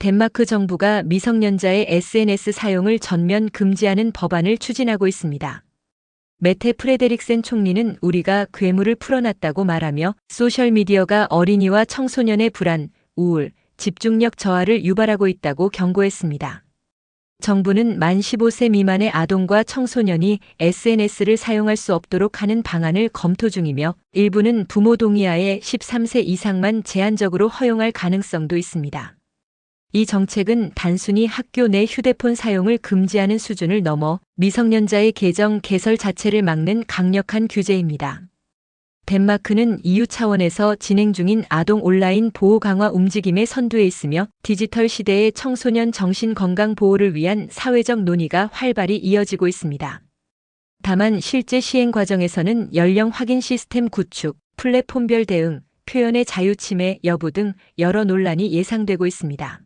덴마크 정부가 미성년자의 SNS 사용을 전면 금지하는 법안을 추진하고 있습니다. 메테 프레데릭센 총리는 우리가 괴물을 풀어놨다고 말하며 소셜미디어가 어린이와 청소년의 불안, 우울, 집중력 저하를 유발하고 있다고 경고했습니다. 정부는 만 15세 미만의 아동과 청소년이 SNS를 사용할 수 없도록 하는 방안을 검토 중이며 일부는 부모 동의하에 13세 이상만 제한적으로 허용할 가능성도 있습니다. 이 정책은 단순히 학교 내 휴대폰 사용을 금지하는 수준을 넘어 미성년자의 계정 개설 자체를 막는 강력한 규제입니다. 덴마크는 EU 차원에서 진행 중인 아동 온라인 보호 강화 움직임의 선두에 있으며 디지털 시대의 청소년 정신 건강 보호를 위한 사회적 논의가 활발히 이어지고 있습니다. 다만 실제 시행 과정에서는 연령 확인 시스템 구축, 플랫폼별 대응, 표현의 자유 침해 여부 등 여러 논란이 예상되고 있습니다.